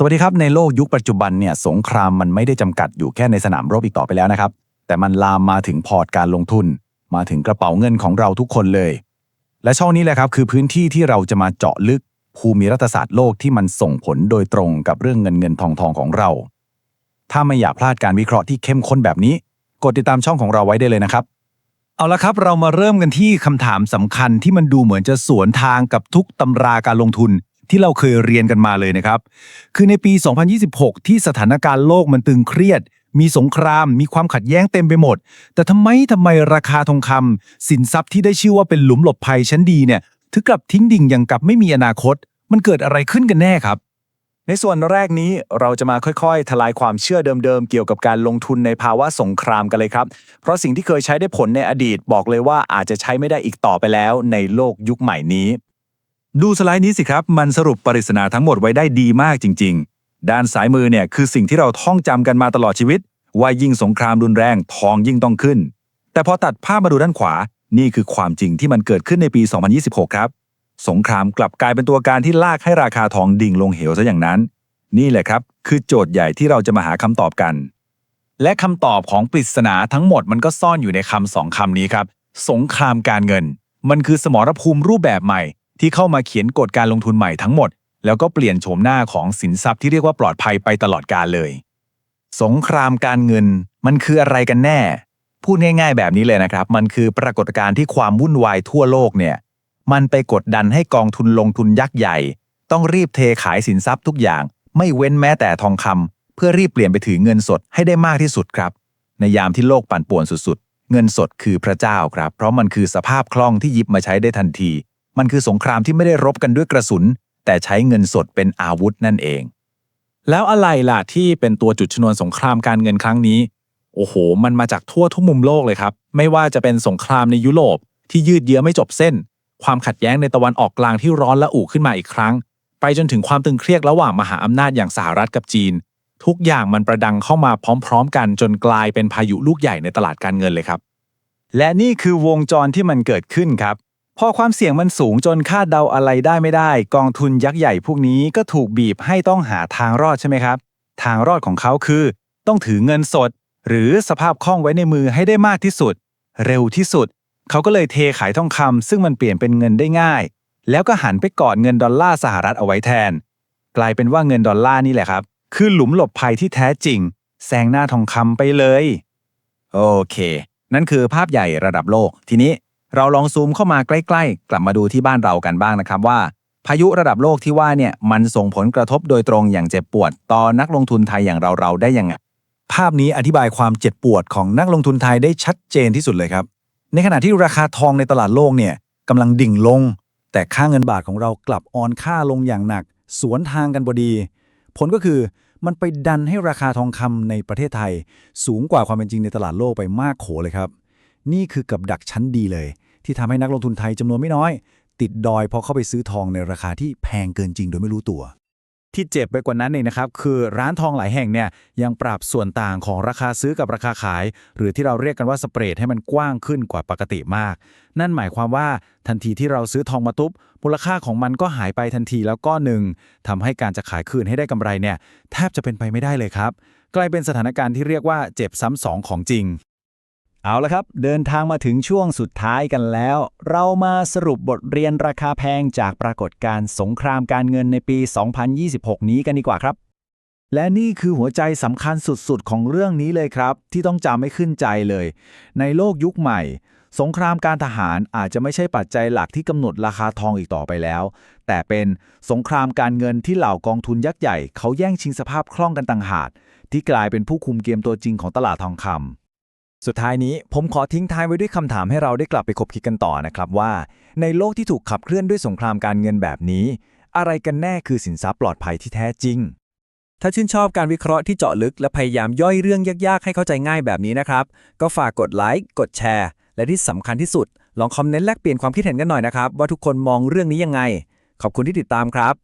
สวัสดีครับในโลกยุคปัจจุบันเนี่ยสงครามมันไม่ได้จำกัดอยู่แค่ในสนามรบอีกต่อไปแล้วนะครับ แต่มันลามมาถึงพอร์ตการลงทุน มาถึงกระเป๋าเงินของเราทุกคนเลย และช่องนี้แหละครับคือพื้นที่ที่เราจะมาเจาะลึกภูมิรัฐศาสตร์โลกที่มันส่งผลโดยตรงกับเรื่องเงินเงินทองทองของเรา ถ้าไม่อยากพลาดการวิเคราะห์ที่เข้มข้นแบบนี้ กดติดตามช่องของเราไว้ได้เลยนะครับ เอาละครับเรามาเริ่มกันที่คำถามสำคัญที่มันดูเหมือนจะสวนทางกับทุกตำราการลงทุน ที่เราเคยเรียนกันมาเลยนะครับ คือในปี 2026 ที่สถานการณ์โลกมันตึงเครียด มีสงคราม มีความขัดแย้งเต็มไปหมด แต่ทำไมทำไมราคาทองคำสินทรัพย์ที่ได้ชื่อว่าเป็นหลุมหลบภัยชั้นดีเนี่ยถึงกลับทิ้งดิ่งอย่างกับไม่มีอนาคต มันเกิดอะไรขึ้นกันแน่ครับ ในส่วนแรกนี้เราจะมาค่อยๆ ทลายความเชื่อเดิมๆ เกี่ยวกับการลงทุนในภาวะสงครามกันเลยครับ เพราะสิ่งที่เคยใช้ได้ผลในอดีตบอกเลยว่าอาจจะใช้ไม่ได้อีกต่อไปแล้วในโลกยุคใหม่นี้ ดูสไลด์นี้สิครับ มันสรุปปริศนาทั้งหมดไว้ได้ดีมากจริง ๆ ด้านซ้ายมือเนี่ยคือสิ่งที่เราท่องจำกันมาตลอดชีวิต ว่ายิ่งสงครามรุนแรงทองยิ่งต้องขึ้น แต่พอตัดภาพมาดูด้านขวา นี่คือความจริงที่มันเกิดขึ้นในปี 2026 ครับ สงครามกลับกลายเป็นตัวการที่ลากให้ราคาทองดิ่งลงเหวซะอย่างนั้น นี่แหละครับ คือโจทย์ใหญ่ที่เราจะมาหาคำตอบกัน และคำตอบของปริศนาทั้งหมดมันก็ซ่อนอยู่ในคำสองคำนี้ครับ สงครามการเงิน มันคือสมรภูมิรูปแบบใหม่ ที่เข้ามาเขียนกฎการลงทุนใหม่ทั้งหมด แล้วก็เปลี่ยนโฉมหน้าของสินทรัพย์ที่เรียกว่าปลอดภัยไปตลอดกาลเลย สงครามการเงินมันคืออะไรกันแน่ พูดง่ายๆแบบนี้เลยนะครับ มันคือปรากฏการณ์ที่ความวุ่นวายทั่วโลกเนี่ยมันไปกดดันให้กองทุนลงทุนยักษ์ใหญ่ ต้องรีบเทขายสินทรัพย์ทุกอย่าง ไม่เว้นแม้แต่ทองคำเพื่อรีบเปลี่ยนไปถือเงินสดให้ได้มากที่สุดครับ ในยามที่โลกปั่นป่วนสุดๆ เงินสดคือพระเจ้าครับ เพราะมันคือสภาพคล่องที่ยิบมาใช้ได้ทันที มันคือสงครามที่ไม่ได้รบกันด้วยกระสุน แต่ใช้เงินสดเป็นอาวุธนั่นเอง แล้วอะไรล่ะที่เป็นตัวจุดชนวนสงครามการเงินครั้งนี้ โอ้โห มันมาจากทั่วทุกมุมโลกเลยครับ ไม่ว่าจะเป็นสงครามในยุโรปที่ยืดเยื้อไม่จบเส้น ความขัดแย้งในตะวันออกกลางที่ร้อนและอุขึ้นมาอีกครั้ง ไปจนถึงความตึงเครียดระหว่างมหาอำนาจอย่างสหรัฐกับจีน ทุกอย่างมันประดังเข้ามาพร้อม ๆ กันจนกลายเป็นพายุลูกใหญ่ในตลาดการเงินเลยครับ และนี่คือวงจรที่มันเกิดขึ้นครับ พอความเสี่ยงมันสูงจนคาดเดาอะไรได้ไม่ได้ กองทุนยักษ์ใหญ่พวกนี้ก็ถูกบีบให้ต้องหาทางรอดใช่ไหมครับ ทางรอดของเขาคือ ต้องถือเงินสด หรือสภาพคล่องไว้ในมือให้ได้มากที่สุด เร็วที่สุด เขาก็เลยเทขายทองคำซึ่งมันเปลี่ยนเป็นเงินได้ง่าย แล้วก็หันไปกอดเงินดอลลาร์สหรัฐเอาไว้แทน กลายเป็นว่าเงินดอลลาร์นี่แหละครับ คือหลุมหลบภัยที่แท้จริงแซงหน้าทองคำไปเลย โอเค นั่นคือภาพใหญ่ระดับโลกทีนี้ เราลองซูมเข้ามาใกล้ ๆ กลับมาดูที่บ้านเรากันบ้างนะครับว่า พายุระดับโลกที่ว่าเนี่ยมันส่งผลกระทบโดยตรงอย่างเจ็บปวด ต่อนักลงทุนไทยอย่างเราๆได้ยังไงภาพนี้อธิบายความเจ็บปวดของนักลงทุนไทยได้ชัดเจนที่สุดเลยครับ ในขณะที่ราคาทองในตลาดโลกเนี่ยกำลังดิ่งลง แต่ค่าเงินบาทของเรากลับอ่อนค่าลงอย่างหนัก สวนทางกันพอดี ผลก็คือมันไปดันให้ราคาทองคำในประเทศไทย สูงกว่าความเป็นจริงในตลาดโลกไปมากโขเลยครับ นี่คือกับดักชั้นดีเลย ที่ทำให้นักลงทุนไทยจำนวนไม่น้อย ติดดอยพอเข้าไปซื้อทองในราคาที่แพงเกินจริงโดยไม่รู้ตัว ที่เจ็บไปกว่านั้นเองนะครับคือร้านทองหลายแห่งเนี่ยยังปรับส่วนต่างของราคาซื้อกับราคาขาย หรือที่เราเรียกกันว่าสเปรดให้มันกว้างขึ้นกว่าปกติมาก นั่นหมายความว่าทันทีที่เราซื้อทองมาตุ๊บมูลค่าของมันก็หายไปทันทีแล้วก็หนึ่งทำให้การจะขายคืนให้ได้กำไรเนี่ยแทบจะเป็นไปไม่ได้เลยครับกลายเป็นสถานการณ์ที่เรียกว่าเจ็บซ้ำสองของจริง เอาละครับ เดินทางมาถึงช่วงสุดท้ายกันแล้ว เรามาสรุปบทเรียนราคาแพงจากปรากฏการณ์สงครามการเงินในปี 2026 นี้กันดีกว่าครับ และนี่คือหัวใจสำคัญสุดๆ ของเรื่องนี้เลยครับ ที่ต้องจำให้ขึ้นใจเลย ในโลกยุคใหม่ สงครามการทหารอาจจะไม่ใช่ปัจจัยหลักที่กำหนดราคาทองอีกต่อไปแล้ว แต่เป็นสงครามการเงินที่เหล่ากองทุนยักษ์ใหญ่ เขาแย่งชิงสภาพคล่องกันต่างหากที่กลายเป็นผู้คุมเกมตัวจริงของตลาดทองคำ สุดท้ายนี้ผมขอทิ้งท้ายไว้ด้วยคำถามให้เราได้กลับไปคบคิดกันต่อนะครับว่า ในโลกที่ถูกขับเคลื่อนด้วยสงครามการเงินแบบนี้ อะไรกันแน่คือสินทรัพย์ปลอดภัยที่แท้จริง ถ้าชื่นชอบการวิเคราะห์ที่เจาะลึกและพยายามย่อยเรื่องยากๆ ให้เข้าใจง่ายแบบนี้นะครับ ก็ฝากกดไลค์กดแชร์ และที่สำคัญที่สุด ลองคอมเมนต์แลกเปลี่ยนความคิดเห็นกันหน่อยนะครับว่าทุกคนมองเรื่องนี้ยังไง ขอบคุณที่ติดตามครับ